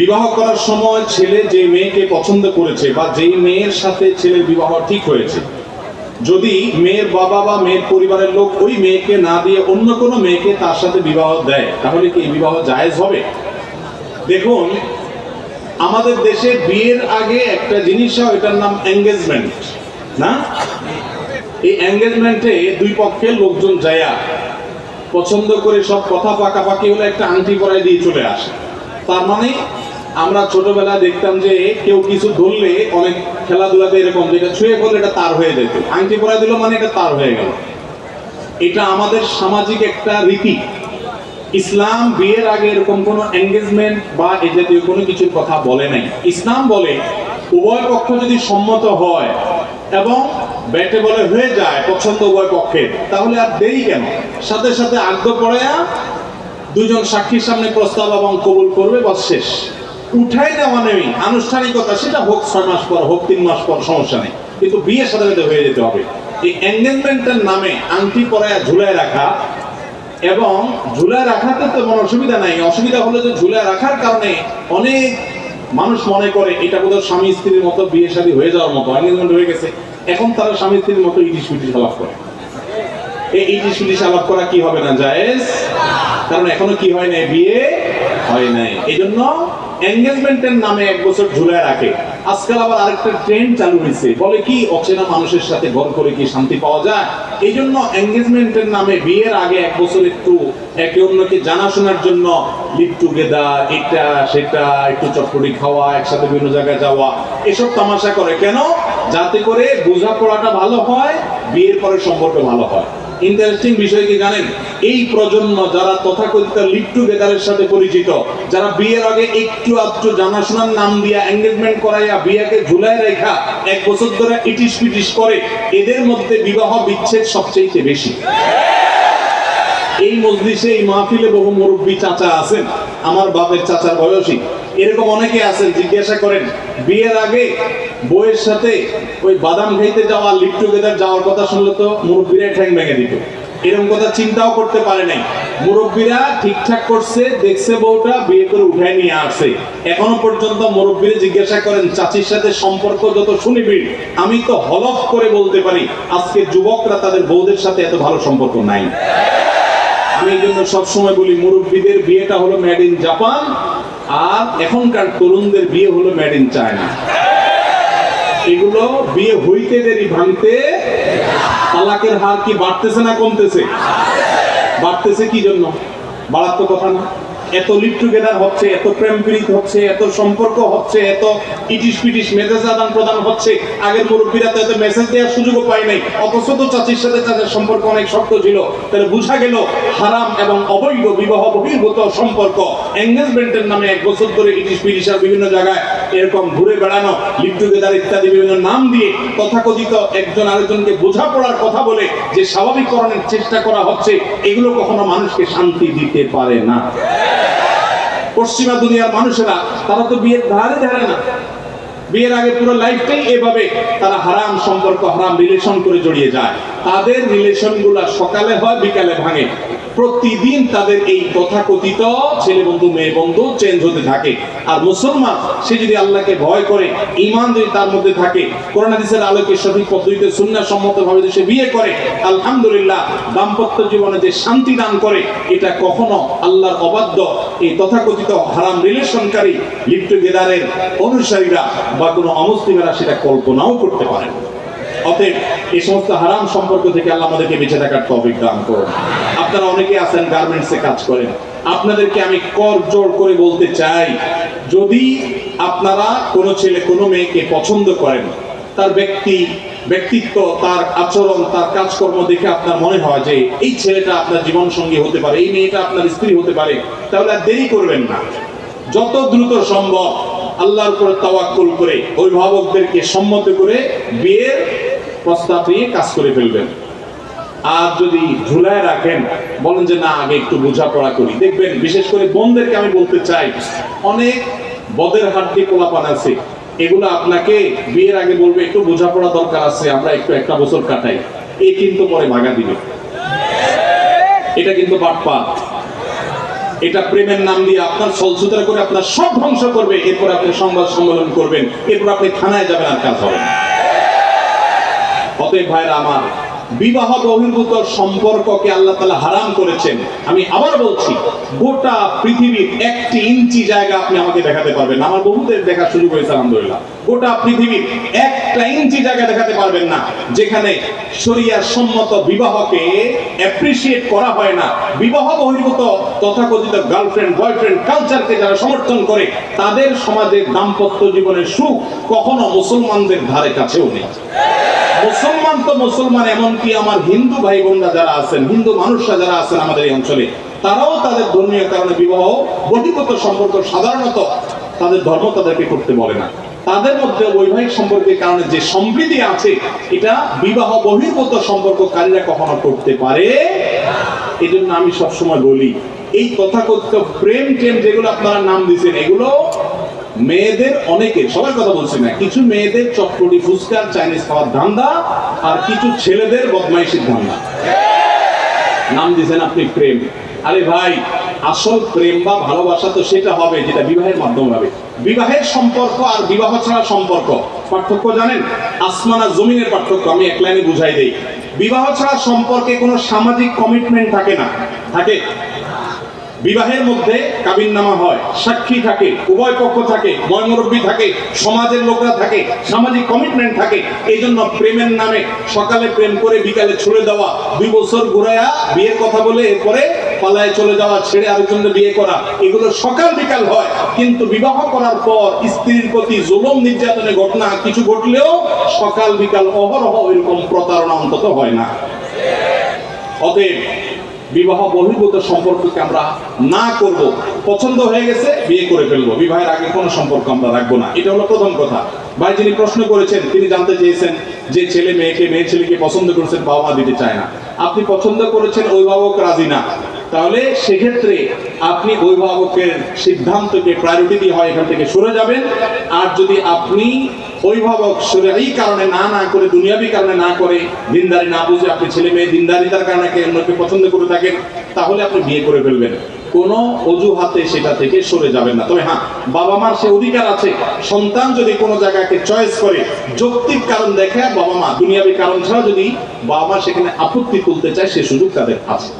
বিবাহ করার সময় ছেলে যে মেয়েকে পছন্দ করেছে বা যেই মেয়ের সাথে ছেলের বিবাহ ঠিক হয়েছে, যদি মেয়ের বাবা বা মেয়ের পরিবারের লোক ওই মেয়েকে না দিয়ে অন্য কোনো মেয়েকে তার সাথে বিবাহ দেয়, তাহলে কি বিবাহ জায়েজ হবে? দেখুন, আমাদের দেশে বিয়ের আগে একটা জিনিস হয় এটার নাম এঙ্গেজমেন্ট না? এই এঙ্গেজমেন্টে দুই পক্ষের লোকজন যায়া, পছন্দ করে সব কথা পাকাপাকি হলে একটা আংটি পরাই দিয়ে চলে আসে। তার মানে আমরা ছোটবেলায় দেখতাম যে কেউ কিছু ধরলে অনেক খেলাধুলাতে এরকম যেটা ছুঁয়ে করলে এটা তার হয়ে যেত। আংটি পরাই দিল মানে এটা তার হয়ে গেল। এটা আমাদের সামাজিক একটা রীতি। ইসলাম বিয়ের আগে এরকম কোনো এঙ্গেজমেন্ট বা এ জাতীয় কোনো কিছুর কথা বলে নাই। ইসলাম বলে, উভয় পক্ষ যদি সম্মত হয় এবং ব্যাটে বলে হয়ে যায়, পছন্দ উভয় পক্ষের, তাহলে আর দেরি কেন? সাথে সাথে আগ্রহ পড়ায়া দুজন সাক্ষীর সামনে প্রস্তাব এবং কবুল করবে বা শেষ। উঠাই নেওয়া নেই। আনুষ্ঠানিকতা, সেটা হোক ছয় মাস পর, হোক তিন মাস পর, সমস্যা নেই। কিন্তু বিয়ে সাথে সাথে হয়ে যেতে হবে। এই এঙ্গেজমেন্টের নামে আংটি পরায়া ঝুলায় রাখা এবং ঝুলায় রাখাতে কোনো অসুবিধা নাই। অসুবিধা হলো যে ঝুলায় রাখার কারণে অনেক মানুষ মনে করে, এটা বোধহয় স্বামী স্ত্রীর মতো বিয়ে শাদী হয়ে যাওয়ার মতো এঙ্গেজমেন্ট হয়ে গেছে। এখন তারা স্বামী স্ত্রীর মতো ইটিশ পিটিশ আলাপ করে। এই ইটিশ পিটিশ আলাপ করা কি হবে না, জায়েজ? কারণ এখনও কি হয় নাই? বিয়ে হয় নাই। এই জন্য এঙ্গেজমেন্টের নামে এক বছর রাখে। আজকাল আবার আরেকটা ট্রেন্ড চালু হয়েছে বলে কি, অচেনা মানুষের সাথে করে কি শান্তি পাওয়া যায়? এই জন্য এঙ্গেজমেন্টের নামে বিয়ের আগে এক বছর একটু একে অন্যকে জানাশোনার জন্য লিভ টুগেদার এটা, সেটা, একটু চটপটি খাওয়া, একসাথে বিভিন্ন জায়গায় যাওয়া, এসব তামাশা করে। কেন? যাতে করে বোঝাপড়াটা ভালো হয়, বিয়ের পরে সম্পর্ক ভালো হয়। ইন্টারেস্টিং বিষয় কি জানেন? এই প্রজন্ম যারা তথাকথিত সাথে পরিচিত, যারা বিয়ের আগে একটু আধটু জানাশোনার নাম দিয়া এঙ্গেজমেন্ট করাইয়া বিয়াকে ঝুলায় রেখা এক বছর ধরে ইটিস পিটিস করে, এদের মধ্যে বিবাহ বিচ্ছেদ বেশি। এই মজলিসে এই মাহফিলে বহু মুরব্বী চাচা আছেন, আমার বাপের চাচার বয়সী। এরকম অনেকে আছেন, জিজ্ঞাসা করেন, বিয়ের আগে বইয়ের সাথে ওই বাদাম খাইতে যাওয়া লিভ টুগেদার যাওয়ার কথা শুনলে তো মুরব্বীরা ঠ্যাং ভেঙে দিত। এরকম কথা চিন্তাও করতে পারে নাই। মুরব্বীরা ঠিকঠাক করছে, দেখছে বউটা, বিয়ে করে উঠায় নিয়ে আসছে। এখনও পর্যন্ত মুরব্বীরা জিজ্ঞাসা করেন, চাচির সাথে সম্পর্ক যত শুনিবিড় আমি তো হলফ করে বলতে পারি, আজকে যুবকরা তাদের বউদের সাথে এত ভালো সম্পর্ক নাই। আমি এই জন্য সবসময় বলি, মুরব্বীদের বিয়েটা হলো মেড ইন জাপান আর এখনকার তরুণদের বিয়ে হলো মেড ইন চায়না এগুলো বিয়ে হইতে দেরি ভাঙতে তালাকের হার কি বাড়তেছে না কমতেছে? বাড়তেছে কি জন্য? বাড়ার কথা না। এত লিভ টুগেদার হচ্ছে, এত প্রেম প্রীত হচ্ছে, এত সম্পর্ক হচ্ছে, এত ইটিস পিটিস মেসেজ আদান প্রদান হচ্ছে। আগের মুরব্বীরা তো এত মেসেজ দেওয়ার সুযোগও পায় নাই। অথচ তো চাচির সাথে চাচার সম্পর্ক অনেক শক্ত ছিল। তাহলে বোঝা গেল হারাম এবং অবৈধ বিবাহ বহির্ভূত সম্পর্ক। এঙ্গেজমেন্টের নামে এক বছর ধরে ইটিস পিটিস আর বিভিন্ন জায়গায় এরকম ঘুরে বেড়ানো লিভ টুগেদার ইত্যাদি বিভিন্ন নাম দিয়ে তথাকথিত একজন আরেকজনকে বোঝাপড়ার কথা বলে যে স্বাভাবিককরণের চেষ্টা করা হচ্ছে, এগুলো কখনো মানুষকে শান্তি দিতে পারে না। পশ্চিমা দুনিয়ার মানুষেরা, তারা তো বিয়ের ধারে ধারে না। বিয়ের আগে পুরো লাইফটাই এভাবে তারা হারাম সম্পর্ক, হারাম রিলেশন করে জড়িয়ে যায়। তাদের রিলেশনগুলা সকালে হয়, বিকালে ভাঙে। প্রতিদিন তাদের এই তথাকথিত ছেলে বন্ধু, মেয়ে বন্ধু চেঞ্জ হতে থাকে। আর মুসলমান, সে যদি আল্লাহকে ভয় করে ইমান যদি তার মধ্যে থাকে, কোরআন হাদিসের আলোকে সঠিক পদ্ধতিতে সুন্নাহ সম্মত ভাবে যদি সে বিয়ে করে, আলহামদুলিল্লাহ দাম্পত্য জীবনে যে শান্তি দান করে, এটা কখনো আল্লাহর অবাধ্য, এই তথাকথিত হারাম রিলেশনকারী লিপ্ট গেদারের অনুসারীরা বা কোনো অমুসলিমেরা সেটা কল্পনাও করতে পারে অতএব এই সমস্ত হারাম সম্পর্ক থেকে আল্লাহ আমাদেরকে বেঁচে থাকার তৌফিক দান করুন। আপনারা অনেকে আছেন গার্মেন্টসে কাজ করেন। আপনাদেরকে আমি কর জোর করে বলতে চাই, যদি আপনারা কোনো ছেলে, কোনো মেয়েকে পছন্দ করেন, তার ব্যক্তি, ব্যক্তিত্ব, তার আচরণ, তার কাজকর্ম দেখে আপনার মনে হয় যে এই ছেলেটা আপনার জীবন সঙ্গী হতে পারে, এই মেয়েটা আপনার স্ত্রী হতে পারে, তাহলে আর দেরি করবেন না। যত দ্রুত সম্ভব আল্লাহর উপর তাওয়াক্কুল করে অভিভাবকদেরকে সম্মত করে বিয়ের প্রস্তাব নিয়ে কাজ করে ফেলবেন। আর যদি ঝুলায় রাখেন, বলেন যে, না আগে একটু বোঝাপড়া করি। দেখবেন, বিশেষ করে বোনদেরকে আমি বলতে চাই, অনেক বদের হাড্ডি পোলাপান আছে, এগুলো আপনাকে বিয়ের আগে বলবে, একটু বোঝাপড়া দরকার আছে, আমরা একটু একটা বছর কাটাই। এ কিন্তু পরে ভাগা দিবে। এটা কিন্তু বাটপা এটা প্রেমের নাম দিয়ে আপনার সলসুতারা করে আপনার সব ধ্বংস করবে, এরপর আপনি সংবাদ সম্মেলন করবেন, এরপর আপনি থানায় যাবেন আর কাজ হবে। অতএব ভাইরা আমার বিবাহ বহির্ভূত সম্পর্ককে আল্লাহ তালা হারাম করেছেন। আমি আবার বলছি, গোটা পৃথিবীর একটি ইঞ্চি জায়গা আপনি আমাকে দেখাতে পারবেন। আমার বহুদের দেখার সুযোগ হয়েছে আলহামদুলিল্লাহ। গোটা পৃথিবীর একটা ইঞ্চি জায়গা দেখাতে পারবেন না, যেখানে শরিয়ার সম্মত বিবাহকে অ্যাপ্রিসিয়েট করা হয় না। বিবাহ বহির্ভূত তথাকথিত গার্লফ্রেন্ড বয়ফ্রেন্ড কালচারকে যারা সমর্থন করে, তাদের সমাজের দাম্পত্য জীবনের সুখ কখনো মুসলমানদের ধারে কাছেও নেই। মুসলমান তো মুসলমান, এমনকি আমার হিন্দু ভাই বোনরা যারা আছেন, হিন্দু মানুষরা যারা আছেন আমাদের এই অঞ্চলে, তারাও তাদের ধর্মীয় কারণে বিবাহ বহির্গত সম্পর্ক সাধারণত তাদের ধর্ম তাদেরকে করতে বলে না। তাদের মধ্যে বৈবাহিক সম্পর্কের কারণে যে সম্প্রীতি আছে, এটা বিবাহ বহির্গত সম্পর্ককারীরা কখনো করতে পারে? এই জন্য আমি সবসময় বলি, এই তথাকথিত প্রেম টেম যেগুলো আপনারা নাম দিয়েছেন, এগুলো মেয়েদের অনেকে, সবার কথা বলছি না, কিছু মেয়েদের চটপটি ফুচকার চাইনিজ খাওয়ার ধান্দা আর কিছু ছেলেদের বদমাইশির ধান্দা। নাম দিয়েছেন আপনি প্রেম। আরে ভাই আসল প্রেম বা ভালোবাসা তো সেটা হবে, যেটা বিবাহের মাধ্যমে হবে। বিবাহের সম্পর্ক আর বিবাহ ছাড়া সম্পর্ক, পার্থক্য জানেন? আসমান আর জমিনের পার্থক্য, আমি এক লাইনে বুঝাই দিই। বিবাহ ছাড়া সম্পর্কে কোনো সামাজিক কমিটমেন্ট থাকে না। থাকে। বিবাহের মধ্যে কাবিন নামা হয়। সাক্ষী থাকে, উভয় পক্ষ থাকে ময়মুরব্বী থাকে, সমাজের লোকরা থাকে, সামাজিক কমিটমেন্ট থাকে। এই জন্য প্রেমের নামে সকালে প্রেম করে বিকালে ছুড়ে দেওয়া, দুই বছর ঘুরাইয়া বিয়ের কথা বলে এরপরে পালায় চলে যাওয়া, ছেড়ে আরেকজনের বিয়ে করা, এগুলো সকাল বিকাল হয়। কিন্তু বিবাহ করার পর স্ত্রীর প্রতি জুলুম, নির্যাতনের ঘটনা কিছু ঘটলেও সকাল বিকাল অহরহ এরকম প্রতারণা অন্তত হয় না। অতএব বিবাহ বহির্ভূত সম্পর্ককে আমরা না করব। পছন্দ হয়ে গেছে, বিয়ে করে ফেলব। বিবাহের আগে কোনো সম্পর্ক আমরা রাখব না। এটা হলো প্রথম কথা। ভাই, যিনি প্রশ্ন করেছেন, তিনি জানতে চেয়েছেন যে ছেলে মেয়েকে, মেয়ে ছেলেকে পছন্দ করেছেন, বাবা দিতে চায় না। আপনি পছন্দ করেছেন, অভিভাবক রাজি না। তাহলে সেক্ষেত্রে আপনি অভিভাবকের সিদ্ধান্তকে প্রায়োরিটি দিয়ে হয় এখান থেকে সরে যাবেন। আর যদি আপনি অভিভাবক সরে এই কারণে না না করে, দুনিয়াবি কারণে না করে, দিনদারি না বুঝে আপনি ছেলে মেয়ে দিনদারিতার কারণে অন্যকে পছন্দ করে থাকেন, তাহলে আপনি বিয়ে করে ফেলবেন। কোনো অজুহাতে সেটা থেকে সরে যাবেন না। তবে হ্যাঁ বাবা মার সে অধিকার আছে। সন্তান যদি কোনো জায়গাকে চয়েস করে, যৌক্তিক কারণ দেখে বাবা মা, দুনিয়াবি কারণ ছাড়া যদি বাবা মা সেখানে আপত্তি তুলতে চায়, সে সুযোগ তাদের আছে।